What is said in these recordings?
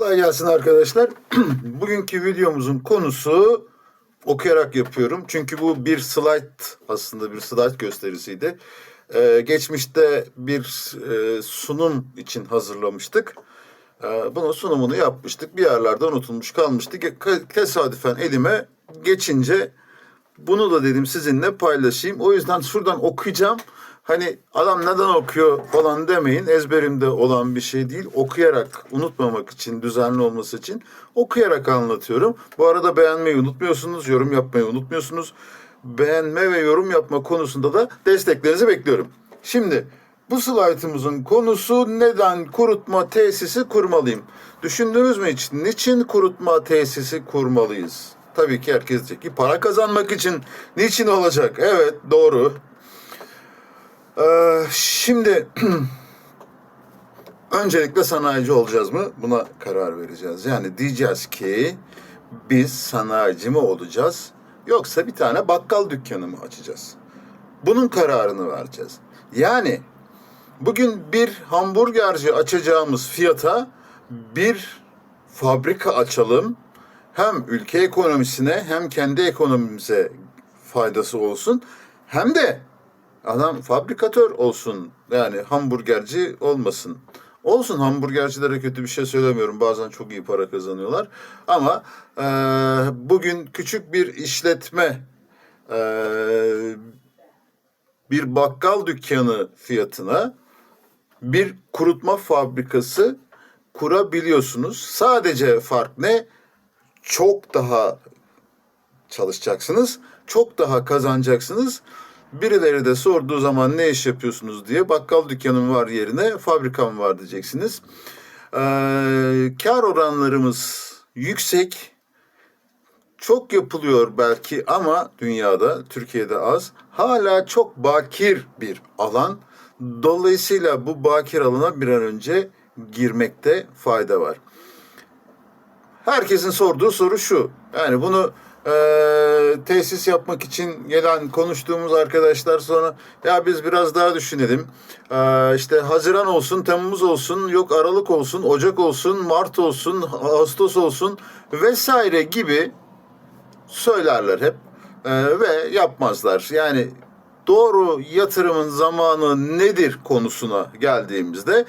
Kolay gelsin arkadaşlar. Bugünkü videomuzun konusu okuyarak yapıyorum. Çünkü bu bir slide aslında bir slide gösterisiydi. Ee, geçmişte bir e, sunum için hazırlamıştık. Ee, bunun sunumunu yapmıştık. Bir yerlerde unutulmuş kalmıştı. Tesadüfen elime geçince bunu da dedim sizinle paylaşayım. O yüzden şuradan okuyacağım. Hani adam neden okuyor falan demeyin. Ezberimde olan bir şey değil. Okuyarak unutmamak için, düzenli olması için okuyarak anlatıyorum. Bu arada beğenmeyi unutmuyorsunuz, yorum yapmayı unutmuyorsunuz. Beğenme ve yorum yapma konusunda da desteklerinizi bekliyorum. Şimdi bu slaytımızın konusu neden kurutma tesisi kurmalıyım? Düşündünüz mü hiç? Niçin kurutma tesisi kurmalıyız? Tabii ki herkes diyecek ki para kazanmak için. Niçin olacak? Evet doğru. Şimdi öncelikle sanayici olacağız mı? Buna karar vereceğiz. Yani diyeceğiz ki biz sanayici mi olacağız? Yoksa bir tane bakkal dükkanı mı açacağız? Bunun kararını vereceğiz. Yani bugün bir hamburgerci açacağımız fiyata bir fabrika açalım. Hem ülke ekonomisine hem kendi ekonomimize faydası olsun. Hem de adam fabrikatör olsun. Yani hamburgerci olmasın. Olsun hamburgercilere kötü bir şey söylemiyorum. Bazen çok iyi para kazanıyorlar. Ama eee, bugün küçük bir işletme eee, bir bakkal dükkanı fiyatına bir kurutma fabrikası kurabiliyorsunuz. Sadece fark ne? Çok daha çalışacaksınız. Çok daha kazanacaksınız. Birileri de sorduğu zaman ne iş yapıyorsunuz diye bakkal dükkanım var yerine fabrikam var diyeceksiniz. Ee, kar oranlarımız yüksek. Çok yapılıyor belki ama dünyada, Türkiye'de az. Hala çok bakir bir alan. Dolayısıyla bu bakir alana bir an önce girmekte fayda var. Herkesin sorduğu soru şu. Yani bunu e, tesis yapmak için gelen konuştuğumuz arkadaşlar sonra ya biz biraz daha düşünelim. E, işte Haziran olsun, Temmuz olsun, yok Aralık olsun, Ocak olsun, Mart olsun, Ağustos olsun vesaire gibi söylerler hep E, ve yapmazlar. Yani doğru yatırımın zamanı nedir konusuna geldiğimizde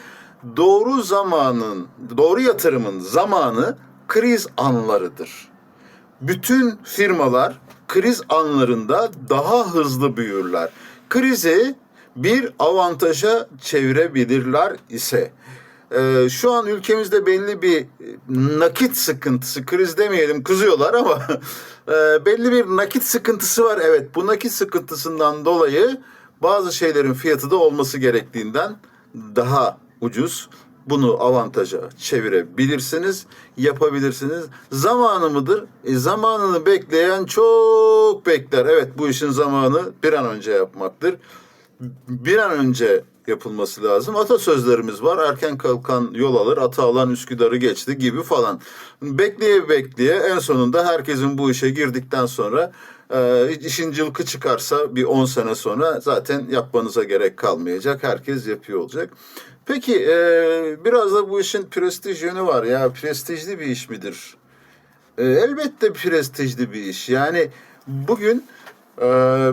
doğru zamanın, doğru yatırımın zamanı kriz anlarıdır. Bütün firmalar kriz anlarında daha hızlı büyürler. Krizi bir avantaja çevirebilirler ise ee, şu an ülkemizde belli bir nakit sıkıntısı, kriz demeyelim kızıyorlar ama e, belli bir nakit sıkıntısı var. Evet bu nakit sıkıntısından dolayı bazı şeylerin fiyatı da olması gerektiğinden daha ucuz. Bunu avantaja çevirebilirsiniz, yapabilirsiniz. Zamanı mıdır? E, zamanını bekleyen çok bekler. Evet bu işin zamanı bir an önce yapmaktır. Bir an önce yapılması lazım. Atasözlerimiz var. Erken kalkan yol alır, ata alan Üsküdar'ı geçti gibi falan. Bekleye bekleye en sonunda herkesin bu işe girdikten sonra e, işin cılkı çıkarsa bir 10 sene sonra zaten yapmanıza gerek kalmayacak. Herkes yapıyor olacak. Peki e, biraz da bu işin prestij yönü var ya. Prestijli bir iş midir? E, elbette prestijli bir iş. Yani bugün e,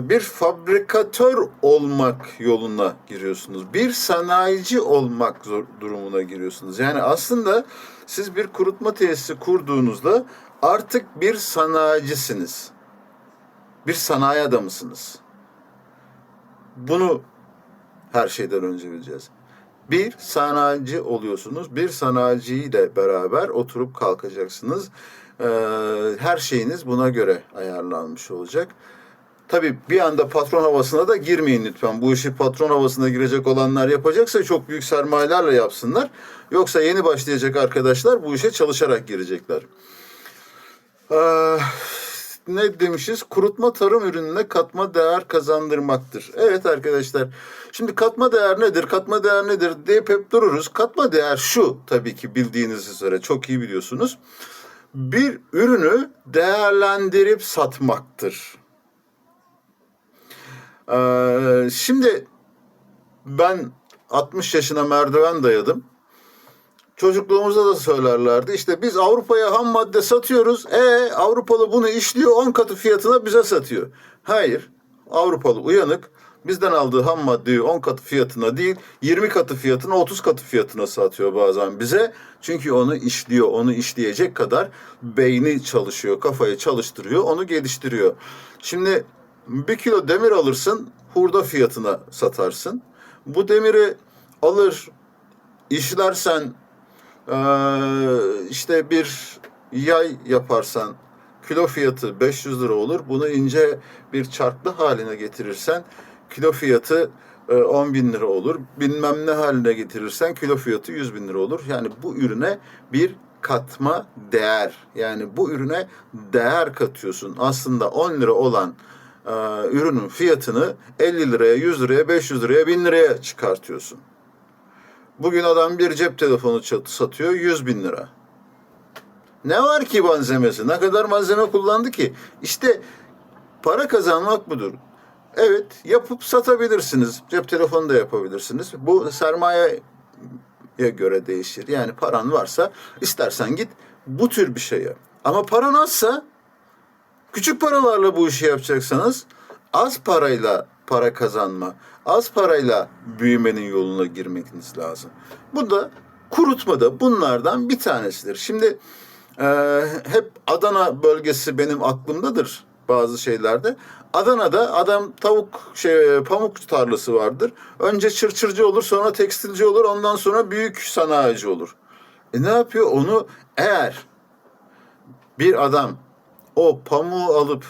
bir fabrikatör olmak yoluna giriyorsunuz. Bir sanayici olmak zor, durumuna giriyorsunuz. Yani aslında siz bir kurutma tesisi kurduğunuzda artık bir sanayicisiniz. Bir sanayi adamısınız. Bunu her şeyden önce bileceğiz. Bir sanayici oluyorsunuz. Bir sanayiciyle beraber oturup kalkacaksınız. Ee, her şeyiniz buna göre ayarlanmış olacak. Tabii bir anda patron havasına da girmeyin lütfen. Bu işi patron havasına girecek olanlar yapacaksa çok büyük sermayelerle yapsınlar. Yoksa yeni başlayacak arkadaşlar bu işe çalışarak girecekler. Ee, ne demişiz? Kurutma tarım ürününe katma değer kazandırmaktır. Evet arkadaşlar. Şimdi katma değer nedir? Katma değer nedir deyip hep dururuz. Katma değer şu tabii ki bildiğiniz üzere çok iyi biliyorsunuz. Bir ürünü değerlendirip satmaktır. Ee, şimdi ben 60 yaşına merdiven dayadım. Çocukluğumuzda da söylerlerdi. İşte biz Avrupa'ya ham madde satıyoruz. E Avrupalı bunu işliyor 10 katı fiyatına bize satıyor. Hayır. Avrupalı uyanık bizden aldığı ham maddeyi 10 katı fiyatına değil 20 katı fiyatına 30 katı fiyatına satıyor bazen bize. Çünkü onu işliyor. Onu işleyecek kadar beyni çalışıyor. Kafayı çalıştırıyor. Onu geliştiriyor. Şimdi bir kilo demir alırsın hurda fiyatına satarsın. Bu demiri alır işlersen işte bir yay yaparsan kilo fiyatı 500 lira olur. Bunu ince bir çarklı haline getirirsen kilo fiyatı e, 10 bin lira olur. Bilmem ne haline getirirsen kilo fiyatı 100 bin lira olur. Yani bu ürüne bir katma değer. Yani bu ürüne değer katıyorsun. Aslında 10 lira olan e, ürünün fiyatını 50 liraya, 100 liraya, 500 liraya, 1000 liraya çıkartıyorsun. Bugün adam bir cep telefonu satıyor 100 bin lira. Ne var ki malzemesi? Ne kadar malzeme kullandı ki? İşte para kazanmak budur. Evet yapıp satabilirsiniz. Cep telefonu da yapabilirsiniz. Bu sermayeye göre değişir. Yani paran varsa istersen git bu tür bir şey yap. Ama paran azsa küçük paralarla bu işi yapacaksanız az parayla para kazanma, az parayla büyümenin yoluna girmeniz lazım. Bu da kurutma da bunlardan bir tanesidir. Şimdi e, hep Adana bölgesi benim aklımdadır bazı şeylerde. Adana'da adam tavuk şey pamuk tarlası vardır. Önce çırçırcı olur, sonra tekstilci olur, ondan sonra büyük sanayici olur. E ne yapıyor? Onu eğer bir adam o pamuğu alıp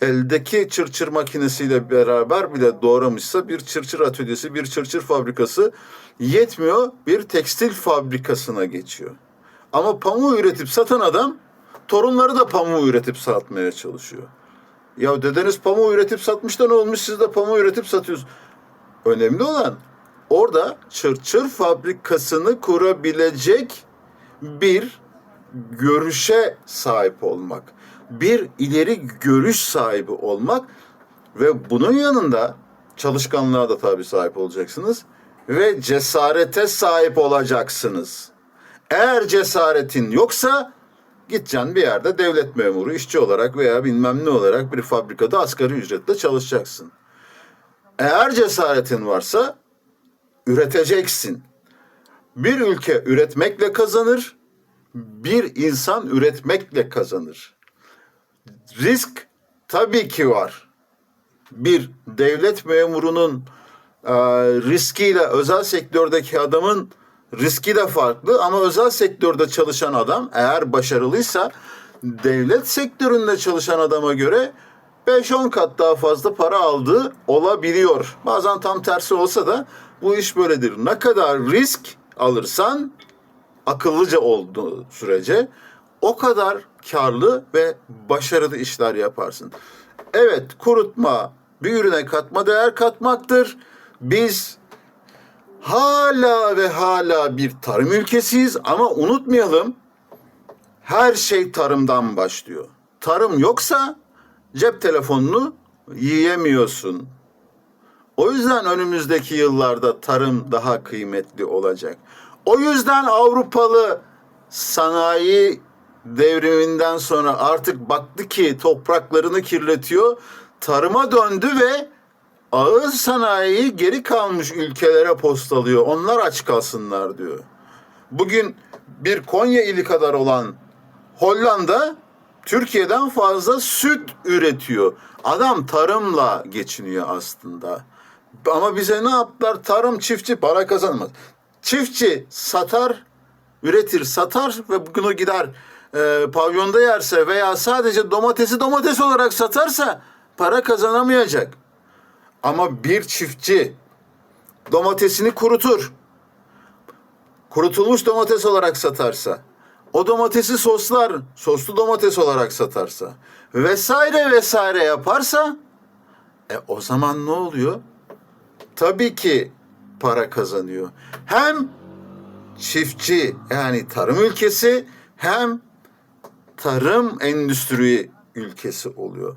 eldeki çırçır makinesiyle beraber bile doğramışsa bir çırçır atölyesi, bir çırçır fabrikası yetmiyor bir tekstil fabrikasına geçiyor. Ama pamuğu üretip satan adam torunları da pamuğu üretip satmaya çalışıyor. Ya dedeniz pamuğu üretip satmış da ne olmuş siz de pamuğu üretip satıyorsunuz. Önemli olan orada çırçır fabrikasını kurabilecek bir görüşe sahip olmak. Bir ileri görüş sahibi olmak ve bunun yanında çalışkanlığa da tabii sahip olacaksınız ve cesarete sahip olacaksınız. Eğer cesaretin yoksa gideceksin bir yerde devlet memuru, işçi olarak veya bilmem ne olarak bir fabrikada asgari ücretle çalışacaksın. Eğer cesaretin varsa üreteceksin. Bir ülke üretmekle kazanır, bir insan üretmekle kazanır. Risk tabii ki var. Bir devlet memurunun e, riskiyle özel sektördeki adamın riski de farklı ama özel sektörde çalışan adam eğer başarılıysa devlet sektöründe çalışan adama göre 5-10 kat daha fazla para aldığı olabiliyor. Bazen tam tersi olsa da bu iş böyledir. Ne kadar risk alırsan akıllıca olduğu sürece o kadar karlı ve başarılı işler yaparsın. Evet kurutma bir ürüne katma değer katmaktır. Biz hala ve hala bir tarım ülkesiyiz ama unutmayalım her şey tarımdan başlıyor. Tarım yoksa cep telefonunu yiyemiyorsun. O yüzden önümüzdeki yıllarda tarım daha kıymetli olacak. O yüzden Avrupalı sanayi devriminden sonra artık baktı ki topraklarını kirletiyor, tarıma döndü ve ağır sanayiyi geri kalmış ülkelere postalıyor. Onlar aç kalsınlar diyor. Bugün bir Konya ili kadar olan Hollanda Türkiye'den fazla süt üretiyor. Adam tarımla geçiniyor aslında. Ama bize ne yaptılar? Tarım çiftçi para kazanmaz. Çiftçi satar, üretir, satar ve bugün o gider e, pavyonda yerse veya sadece domatesi domates olarak satarsa para kazanamayacak. Ama bir çiftçi domatesini kurutur. Kurutulmuş domates olarak satarsa, o domatesi soslar, soslu domates olarak satarsa vesaire vesaire yaparsa e o zaman ne oluyor? Tabii ki para kazanıyor. Hem çiftçi yani tarım ülkesi hem tarım endüstri ülkesi oluyor.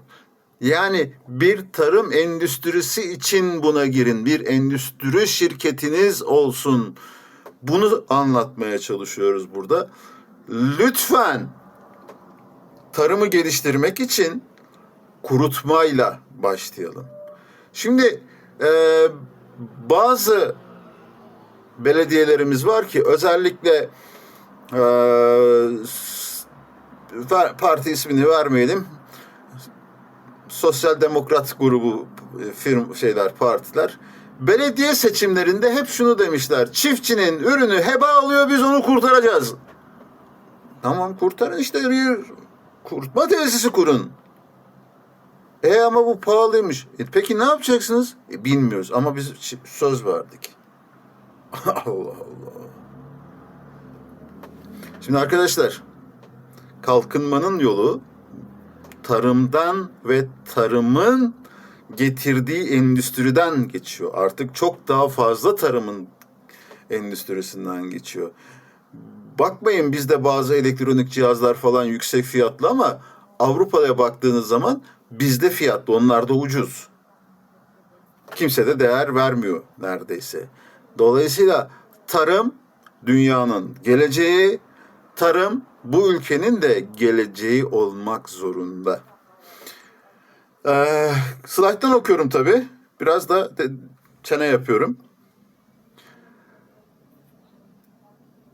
Yani bir tarım endüstrisi için buna girin. Bir endüstri şirketiniz olsun. Bunu anlatmaya çalışıyoruz burada. Lütfen tarımı geliştirmek için kurutmayla başlayalım. Şimdi e, bazı belediyelerimiz var ki özellikle e, parti ismini vermeyelim. Sosyal Demokrat grubu e, firm şeyler partiler belediye seçimlerinde hep şunu demişler. Çiftçinin ürünü heba alıyor biz onu kurtaracağız. Tamam kurtarın işte bir kurutma tesisi kurun. E ama bu pahalıymış. E, peki ne yapacaksınız? E, bilmiyoruz ama biz söz verdik. Allah Allah. Şimdi arkadaşlar kalkınmanın yolu tarımdan ve tarımın getirdiği endüstriden geçiyor. Artık çok daha fazla tarımın endüstrisinden geçiyor. Bakmayın bizde bazı elektronik cihazlar falan yüksek fiyatlı ama Avrupa'ya baktığınız zaman bizde fiyatlı, onlarda ucuz. Kimse de değer vermiyor neredeyse. Dolayısıyla tarım dünyanın geleceği, tarım bu ülkenin de geleceği olmak zorunda. Ee, slayttan okuyorum tabii. Biraz da çene yapıyorum.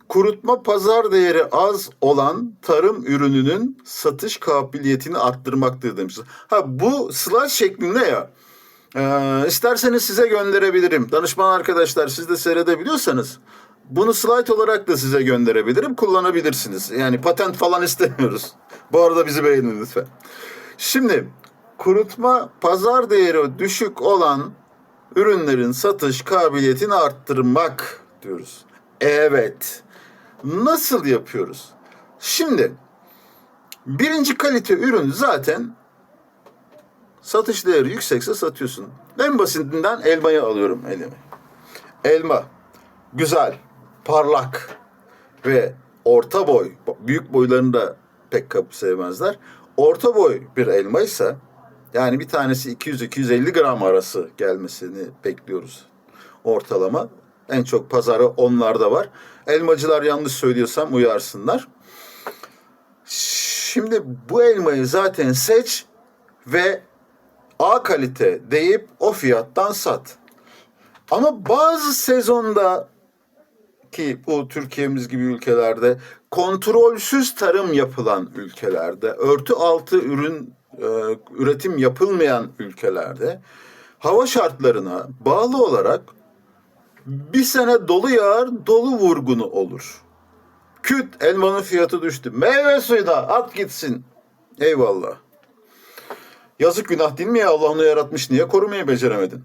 Kurutma pazar değeri az olan tarım ürününün satış kabiliyetini arttırmaktadır demişiz. Ha bu slide şeklinde ya. Ee, isterseniz size gönderebilirim. Danışman arkadaşlar siz de seyredebiliyorsanız bunu slide olarak da size gönderebilirim. Kullanabilirsiniz. Yani patent falan istemiyoruz. Bu arada bizi beğenin lütfen. Şimdi kurutma pazar değeri düşük olan ürünlerin satış kabiliyetini arttırmak diyoruz. Evet. Nasıl yapıyoruz? Şimdi birinci kalite ürün zaten satış değeri yüksekse satıyorsun. En basitinden elmayı alıyorum elime. Elma güzel, parlak ve orta boy, büyük boylarını da pek kapı sevmezler. Orta boy bir elmaysa yani bir tanesi 200-250 gram arası gelmesini bekliyoruz ortalama. En çok pazarı onlarda var. Elmacılar yanlış söylüyorsam uyarsınlar. Şimdi bu elmayı zaten seç ve A kalite deyip o fiyattan sat. Ama bazı sezonda ki bu Türkiye'miz gibi ülkelerde kontrolsüz tarım yapılan ülkelerde, örtü altı ürün e, üretim yapılmayan ülkelerde hava şartlarına bağlı olarak bir sene dolu yağar, dolu vurgunu olur. Küt elmanın fiyatı düştü. Meyve suyu da at gitsin. Eyvallah. Yazık günah değil mi ya Allah onu yaratmış niye korumayı beceremedin?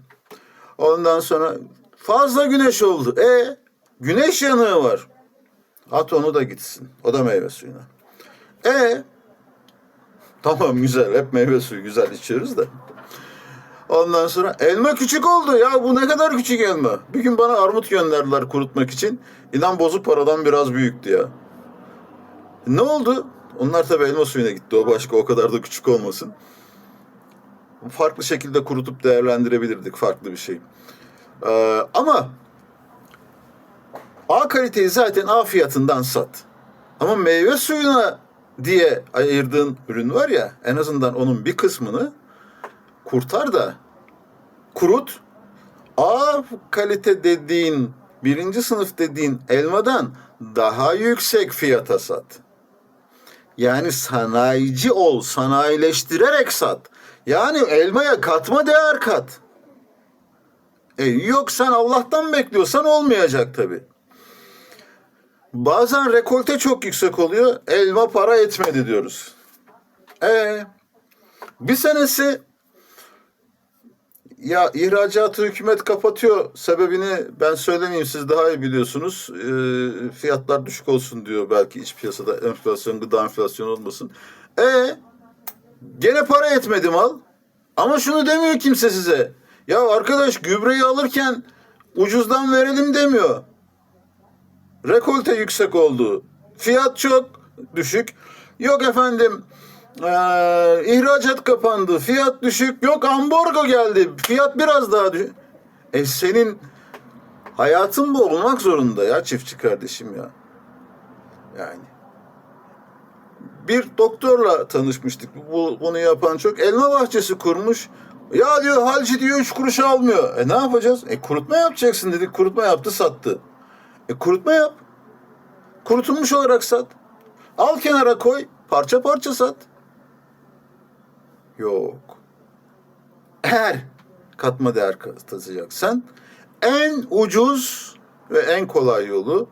Ondan sonra fazla güneş oldu. E güneş yanığı var. At onu da gitsin. O da meyve suyuna. E tamam güzel hep meyve suyu güzel içiyoruz da. Ondan sonra elma küçük oldu ya bu ne kadar küçük elma. Bir gün bana armut gönderdiler kurutmak için. İnan bozuk paradan biraz büyüktü ya. Ne oldu? Onlar tabii elma suyuna gitti. O başka o kadar da küçük olmasın. Farklı şekilde kurutup değerlendirebilirdik farklı bir şey. Ee, ama A kaliteyi zaten A fiyatından sat. Ama meyve suyuna diye ayırdığın ürün var ya en azından onun bir kısmını kurtar da kurut. A kalite dediğin birinci sınıf dediğin elmadan daha yüksek fiyata sat. Yani sanayici ol, sanayileştirerek sat. Yani elmaya katma değer kat. E yok sen Allah'tan bekliyorsan olmayacak tabi. Bazen rekolte çok yüksek oluyor. Elma para etmedi diyoruz. E bir senesi ya ihracatı hükümet kapatıyor. Sebebini ben söylemeyeyim siz daha iyi biliyorsunuz. E, fiyatlar düşük olsun diyor belki iç piyasada enflasyon, gıda enflasyonu olmasın. E gene para etmedi mal. Ama şunu demiyor kimse size. Ya arkadaş gübreyi alırken ucuzdan verelim demiyor. Rekolte yüksek oldu. Fiyat çok düşük. Yok efendim eee, ihracat kapandı. Fiyat düşük. Yok ambargo geldi. Fiyat biraz daha düşük. E senin Hayatın bu olmak zorunda ya çiftçi kardeşim ya. Yani. Bir doktorla tanışmıştık. Bu, bunu yapan çok. Elma bahçesi kurmuş. Ya diyor halci diyor üç kuruş almıyor. E ne yapacağız? E kurutma yapacaksın dedik. Kurutma yaptı sattı. E kurutma yap. Kurutulmuş olarak sat. Al kenara koy. Parça parça sat. Yok. Eğer katma değer katacaksan en ucuz ve en kolay yolu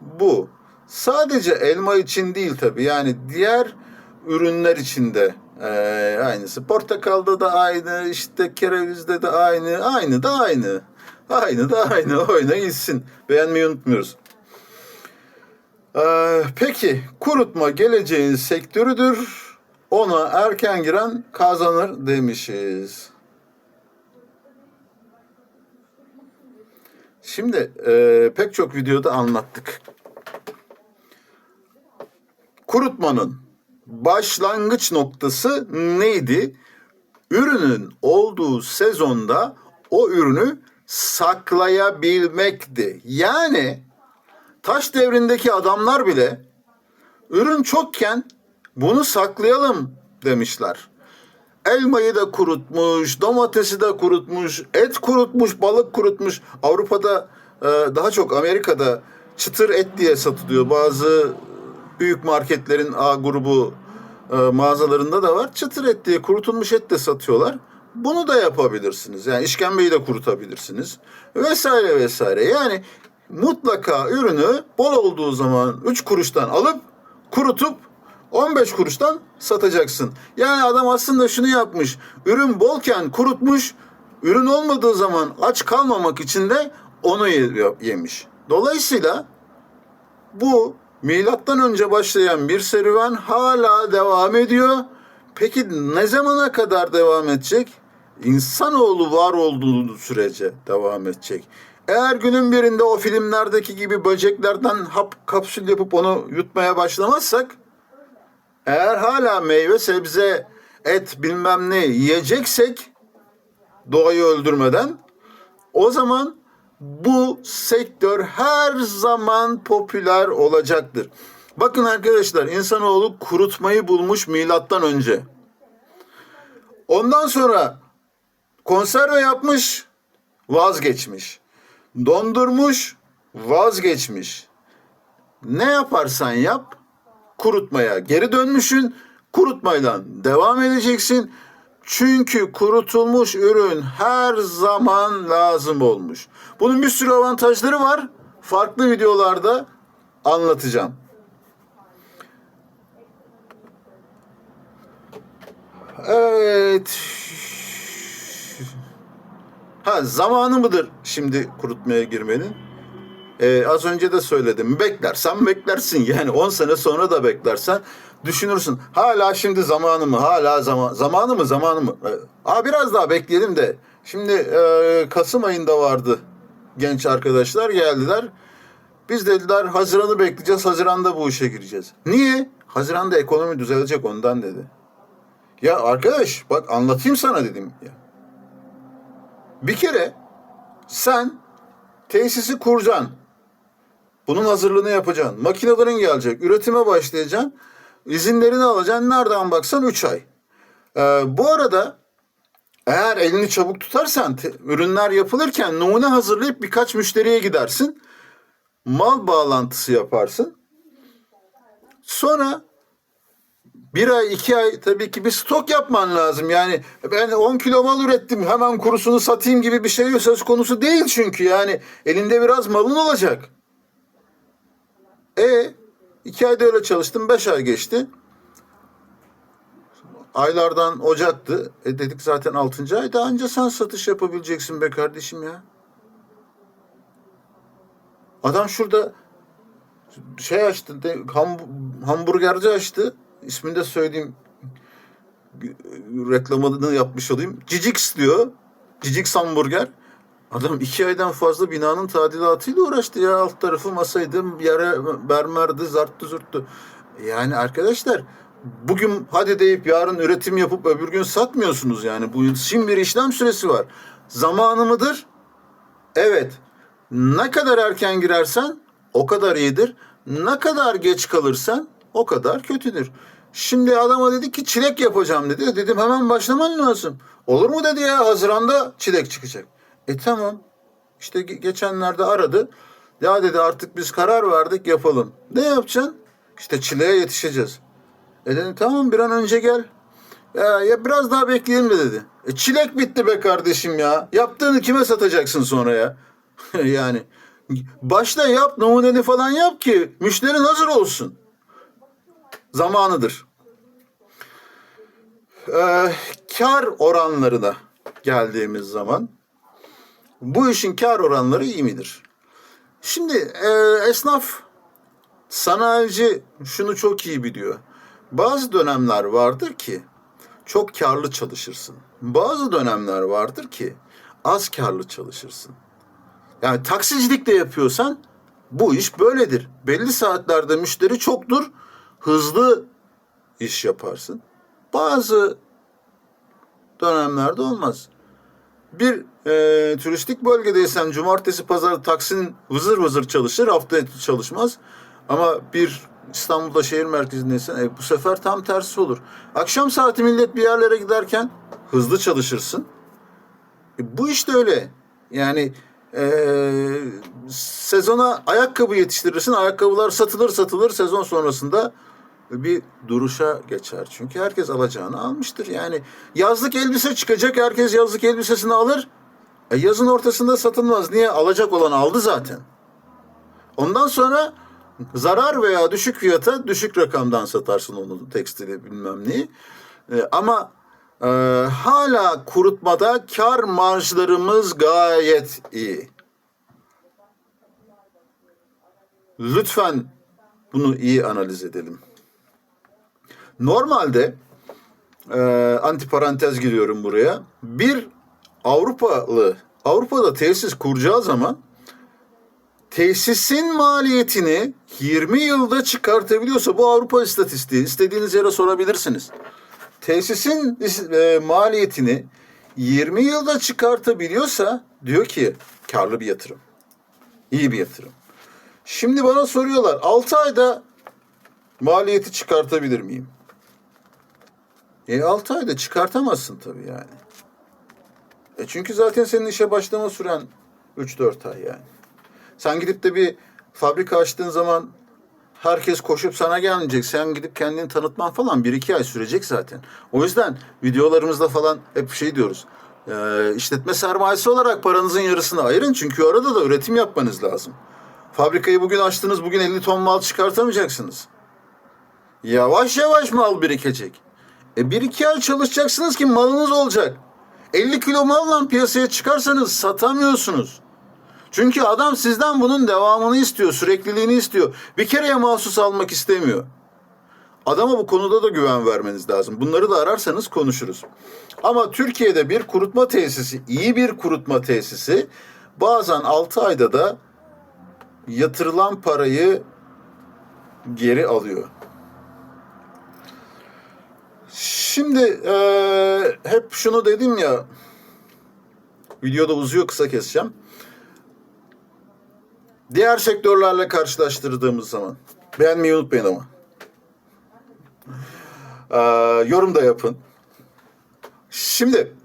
bu. Sadece elma için değil tabii. Yani diğer ürünler için de eee, aynısı. Portakalda da aynı, işte kerevizde de aynı, aynı da aynı. Aynı da aynı. Oyna gitsin. Beğenmeyi unutmuyoruz. Ee, peki kurutma geleceğin sektörüdür. Ona erken giren kazanır demişiz. Şimdi e, pek çok videoda anlattık. Kurutmanın başlangıç noktası neydi? Ürünün olduğu sezonda o ürünü saklayabilmekti. Yani taş devrindeki adamlar bile ürün çokken bunu saklayalım demişler. Elmayı da kurutmuş, domatesi de kurutmuş, et kurutmuş, balık kurutmuş. Avrupa'da e, daha çok Amerika'da çıtır et diye satılıyor. Bazı büyük marketlerin A grubu e, mağazalarında da var. Çıtır et diye kurutulmuş et de satıyorlar. Bunu da yapabilirsiniz. Yani işkembeyi de kurutabilirsiniz. Vesaire vesaire. Yani mutlaka ürünü bol olduğu zaman 3 kuruştan alıp kurutup 15 kuruştan satacaksın. Yani adam aslında şunu yapmış. Ürün bolken kurutmuş. Ürün olmadığı zaman aç kalmamak için de onu ye- yemiş. Dolayısıyla bu milattan önce başlayan bir serüven hala devam ediyor. Peki ne zamana kadar devam edecek? İnsanoğlu var olduğu sürece devam edecek. Eğer günün birinde o filmlerdeki gibi böceklerden hap kapsül yapıp onu yutmaya başlamazsak eğer hala meyve, sebze, et bilmem ne yiyeceksek doğayı öldürmeden o zaman bu sektör her zaman popüler olacaktır. Bakın arkadaşlar insanoğlu kurutmayı bulmuş milattan önce. Ondan sonra konserve yapmış, vazgeçmiş. Dondurmuş, vazgeçmiş. Ne yaparsan yap, kurutmaya geri dönmüşsün. Kurutmayla devam edeceksin. Çünkü kurutulmuş ürün her zaman lazım olmuş. Bunun bir sürü avantajları var. Farklı videolarda anlatacağım. Evet. Ha zamanı mıdır şimdi kurutmaya girmenin? Ee, az önce de söyledim. Beklersen beklersin. Yani 10 sene sonra da beklersen düşünürsün. Hala şimdi zamanı mı? Hala zaman zamanı mı? Zamanı mı? Ee, Aa, biraz daha bekleyelim de. Şimdi e, Kasım ayında vardı genç arkadaşlar geldiler. Biz dediler Haziran'ı bekleyeceğiz. Haziran'da bu işe gireceğiz. Niye? Haziran'da ekonomi düzelecek ondan dedi. Ya arkadaş bak anlatayım sana dedim ya. Bir kere sen tesisi kuracaksın. Bunun hazırlığını yapacaksın. Makinelerin gelecek. Üretime başlayacaksın. İzinlerini alacaksın. Nereden baksan 3 ay. Ee, bu arada eğer elini çabuk tutarsan te- ürünler yapılırken numune hazırlayıp birkaç müşteriye gidersin. Mal bağlantısı yaparsın. Sonra bir ay iki ay tabii ki bir stok yapman lazım. Yani ben 10 kilo mal ürettim hemen kurusunu satayım gibi bir şey söz konusu değil çünkü. Yani elinde biraz malın olacak. E iki ayda öyle çalıştım. Beş ay geçti. Aylardan Ocak'tı. E dedik zaten altıncı ayda anca sen satış yapabileceksin be kardeşim ya. Adam şurada şey açtı, de, ham- hamburgerci açtı. İsmini de söyleyeyim. Reklamını yapmış olayım. Cicix diyor. Cicix hamburger. Adam iki aydan fazla binanın tadilatıyla uğraştı ya. Alt tarafı masaydı, yere bermerdi, zarttı zurttu. Yani arkadaşlar bugün hadi deyip yarın üretim yapıp öbür gün satmıyorsunuz yani. Bu şimdi bir işlem süresi var. Zamanı mıdır? Evet. Ne kadar erken girersen o kadar iyidir. Ne kadar geç kalırsan o kadar kötüdür. Şimdi adama dedi ki çilek yapacağım dedi. Dedim hemen başlaman lazım. Olur mu dedi ya Haziran'da çilek çıkacak. E tamam. İşte ge- geçenlerde aradı. Ya dedi artık biz karar verdik yapalım. Ne yapacaksın? İşte çileğe yetişeceğiz. E dedim tamam bir an önce gel. Ya, ya biraz daha bekleyelim de dedi. E çilek bitti be kardeşim ya. Yaptığını kime satacaksın sonra ya? yani başta yap numuneni falan yap ki müşterin hazır olsun. Zamanıdır. Ee, kar oranlarına geldiğimiz zaman bu işin kar oranları iyi midir? Şimdi e, esnaf sanayici şunu çok iyi biliyor. Bazı dönemler vardır ki çok karlı çalışırsın. Bazı dönemler vardır ki az karlı çalışırsın. Yani taksicilik de yapıyorsan bu iş böyledir. Belli saatlerde müşteri çoktur, hızlı iş yaparsın. Bazı dönemlerde olmaz. Bir e, turistik bölgedeysen cumartesi pazar taksin vızır vızır çalışır, hafta çalışmaz. Ama bir İstanbul'da şehir merkezindeysen e, bu sefer tam tersi olur. Akşam saati millet bir yerlere giderken hızlı çalışırsın. E, bu işte öyle. Yani e, sezona ayakkabı yetiştirirsin. Ayakkabılar satılır satılır sezon sonrasında bir duruşa geçer. Çünkü herkes alacağını almıştır. Yani yazlık elbise çıkacak. Herkes yazlık elbisesini alır. E, yazın ortasında satılmaz. Niye? Alacak olan aldı zaten. Ondan sonra zarar veya düşük fiyata düşük rakamdan satarsın onu tekstili bilmem neyi. E, ama e, hala kurutmada kar marjlarımız gayet iyi. Lütfen bunu iyi analiz edelim. Normalde e, antiparantez giriyorum buraya. Bir Avrupalı Avrupa'da tesis kuracağı zaman tesisin maliyetini 20 yılda çıkartabiliyorsa bu Avrupa istatistiği. İstediğiniz yere sorabilirsiniz. Tesisin e, maliyetini 20 yılda çıkartabiliyorsa diyor ki karlı bir yatırım. İyi bir yatırım. Şimdi bana soruyorlar 6 ayda maliyeti çıkartabilir miyim? E 6 ayda çıkartamazsın tabii yani. E çünkü zaten senin işe başlama süren 3-4 ay yani. Sen gidip de bir fabrika açtığın zaman herkes koşup sana gelmeyecek. Sen gidip kendini tanıtman falan 1-2 ay sürecek zaten. O yüzden videolarımızda falan hep şey diyoruz. E, işletme sermayesi olarak paranızın yarısını ayırın. Çünkü orada da üretim yapmanız lazım. Fabrikayı bugün açtınız, bugün 50 ton mal çıkartamayacaksınız. Yavaş yavaş mal birikecek. E bir iki ay çalışacaksınız ki malınız olacak. 50 kilo malla piyasaya çıkarsanız satamıyorsunuz. Çünkü adam sizden bunun devamını istiyor, sürekliliğini istiyor. Bir kereye mahsus almak istemiyor. Adama bu konuda da güven vermeniz lazım. Bunları da ararsanız konuşuruz. Ama Türkiye'de bir kurutma tesisi, iyi bir kurutma tesisi bazen 6 ayda da yatırılan parayı geri alıyor. Şimdi eee, hep şunu dedim ya, videoda uzuyor kısa keseceğim. Diğer sektörlerle karşılaştırdığımız zaman, beğenmeyi unutmayın ama. Eee, yorum da yapın. Şimdi,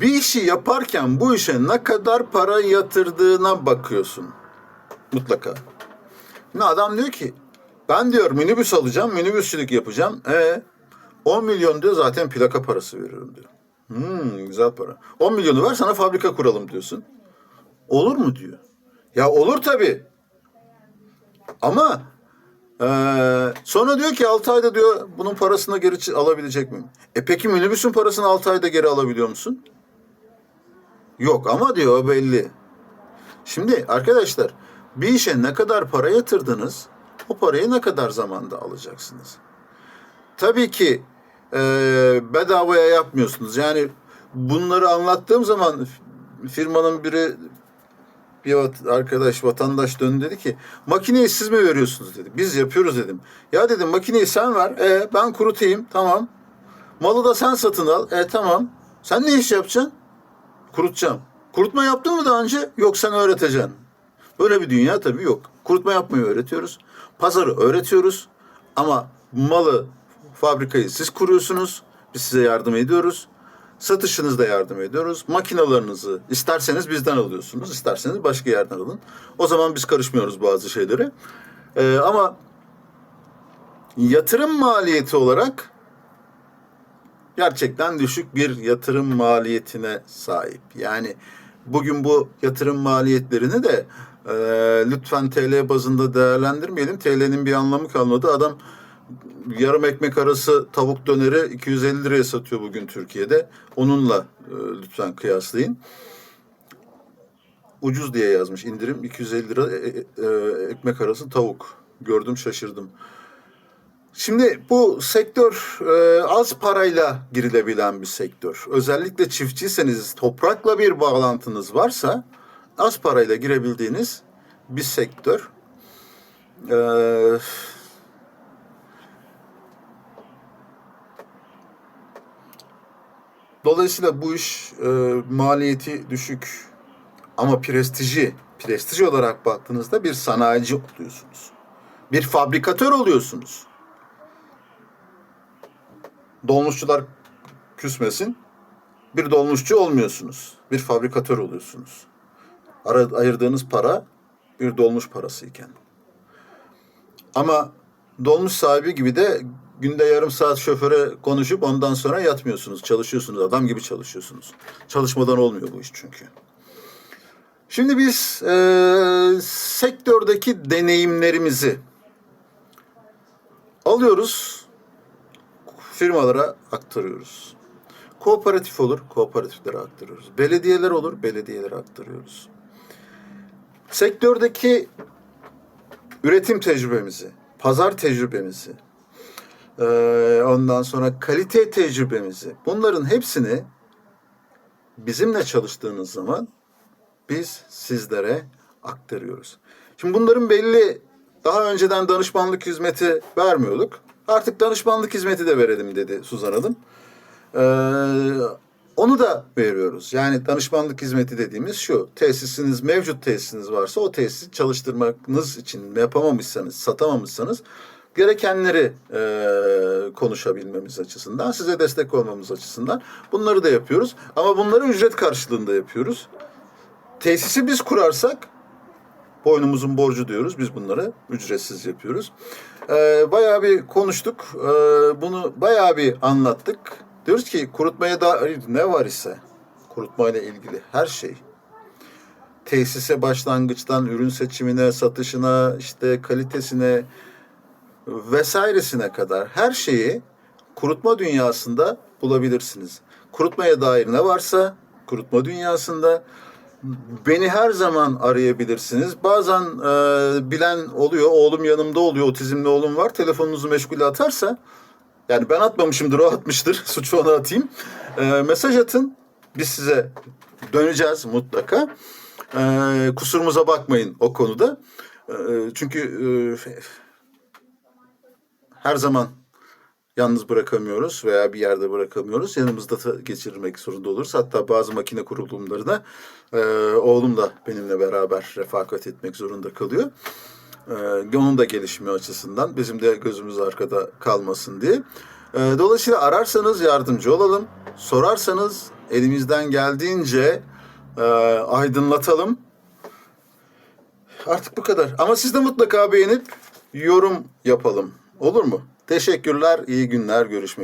bir işi yaparken bu işe ne kadar para yatırdığına bakıyorsun. Mutlaka. Ne adam diyor ki ben diyor minibüs alacağım, minibüsçülük yapacağım. E 10 milyon diyor zaten plaka parası veriyorum diyor. Hmm, güzel para. 10 milyonu ver sana fabrika kuralım diyorsun. Olur mu diyor. Ya olur tabii. Ama eee, sonra diyor ki 6 ayda diyor bunun parasını geri alabilecek miyim? E peki minibüsün parasını 6 ayda geri alabiliyor musun? Yok ama diyor belli. Şimdi arkadaşlar bir işe ne kadar para yatırdınız o parayı ne kadar zamanda alacaksınız? Tabii ki e, bedavaya yapmıyorsunuz. Yani bunları anlattığım zaman firmanın biri bir arkadaş vatandaş döndü dedi ki makineyi siz mi veriyorsunuz dedi. Biz yapıyoruz dedim. Ya dedim makineyi sen ver. E ben kurutayım tamam. Malı da sen satın al. E tamam. Sen ne iş yapacaksın? kurutacağım. Kurutma yaptın mı daha önce? Yok sen öğreteceksin. Böyle bir dünya tabii yok. Kurutma yapmayı öğretiyoruz. Pazarı öğretiyoruz. Ama malı, fabrikayı siz kuruyorsunuz. Biz size yardım ediyoruz. Satışınızda yardım ediyoruz. Makinalarınızı isterseniz bizden alıyorsunuz. isterseniz başka yerden alın. O zaman biz karışmıyoruz bazı şeylere. Ee, ama yatırım maliyeti olarak gerçekten düşük bir yatırım maliyetine sahip. Yani bugün bu yatırım maliyetlerini de e, lütfen TL bazında değerlendirmeyelim. TL'nin bir anlamı kalmadı. Adam yarım ekmek arası tavuk döneri 250 liraya satıyor bugün Türkiye'de. Onunla e, lütfen kıyaslayın. Ucuz diye yazmış indirim 250 lira e, e, ekmek arası tavuk. Gördüm şaşırdım. Şimdi bu sektör e, az parayla girilebilen bir sektör. Özellikle çiftçiyseniz toprakla bir bağlantınız varsa az parayla girebildiğiniz bir sektör. E, dolayısıyla bu iş e, maliyeti düşük ama prestiji, prestij olarak baktığınızda bir sanayici oluyorsunuz. Bir fabrikatör oluyorsunuz dolmuşçular küsmesin. Bir dolmuşçu olmuyorsunuz. Bir fabrikatör oluyorsunuz. Ayırdığınız para bir dolmuş parası iken. Ama dolmuş sahibi gibi de günde yarım saat şoföre konuşup ondan sonra yatmıyorsunuz. Çalışıyorsunuz. Adam gibi çalışıyorsunuz. Çalışmadan olmuyor bu iş çünkü. Şimdi biz e, sektördeki deneyimlerimizi alıyoruz firmalara aktarıyoruz. Kooperatif olur, kooperatiflere aktarıyoruz. Belediyeler olur, belediyelere aktarıyoruz. Sektördeki üretim tecrübemizi, pazar tecrübemizi, eee, ondan sonra kalite tecrübemizi, bunların hepsini bizimle çalıştığınız zaman biz sizlere aktarıyoruz. Şimdi bunların belli daha önceden danışmanlık hizmeti vermiyorduk. Artık danışmanlık hizmeti de verelim dedi Suzan Hanım. Ee, onu da veriyoruz. Yani danışmanlık hizmeti dediğimiz şu. Tesisiniz, mevcut tesisiniz varsa o tesisi çalıştırmanız için yapamamışsanız, satamamışsanız gerekenleri e, konuşabilmemiz açısından, size destek olmamız açısından bunları da yapıyoruz. Ama bunları ücret karşılığında yapıyoruz. Tesisi biz kurarsak boynumuzun borcu diyoruz. Biz bunları ücretsiz yapıyoruz. Ee, bayağı bir konuştuk. Ee, bunu bayağı bir anlattık. Diyoruz ki kurutmaya dair ne var ise kurutmayla ilgili her şey. Tesise başlangıçtan ürün seçimine, satışına, işte kalitesine vesairesine kadar her şeyi kurutma dünyasında bulabilirsiniz. Kurutmaya dair ne varsa kurutma dünyasında Beni her zaman arayabilirsiniz. Bazen e, bilen oluyor, oğlum yanımda oluyor, otizmli oğlum var. Telefonunuzu meşgule atarsa, yani ben atmamışımdır, o atmıştır, suçu ona atayım. E, mesaj atın, biz size döneceğiz mutlaka. E, kusurumuza bakmayın o konuda. E, çünkü e, her zaman yalnız bırakamıyoruz veya bir yerde bırakamıyoruz. Yanımızda da geçirmek zorunda oluruz. Hatta bazı makine kurulumları da e, oğlum da benimle beraber refakat etmek zorunda kalıyor. E, onun da gelişimi açısından bizim de gözümüz arkada kalmasın diye. E, dolayısıyla ararsanız yardımcı olalım. Sorarsanız elimizden geldiğince e, aydınlatalım. Artık bu kadar. Ama siz de mutlaka beğenip yorum yapalım. Olur mu? Teşekkürler, iyi günler, görüşmek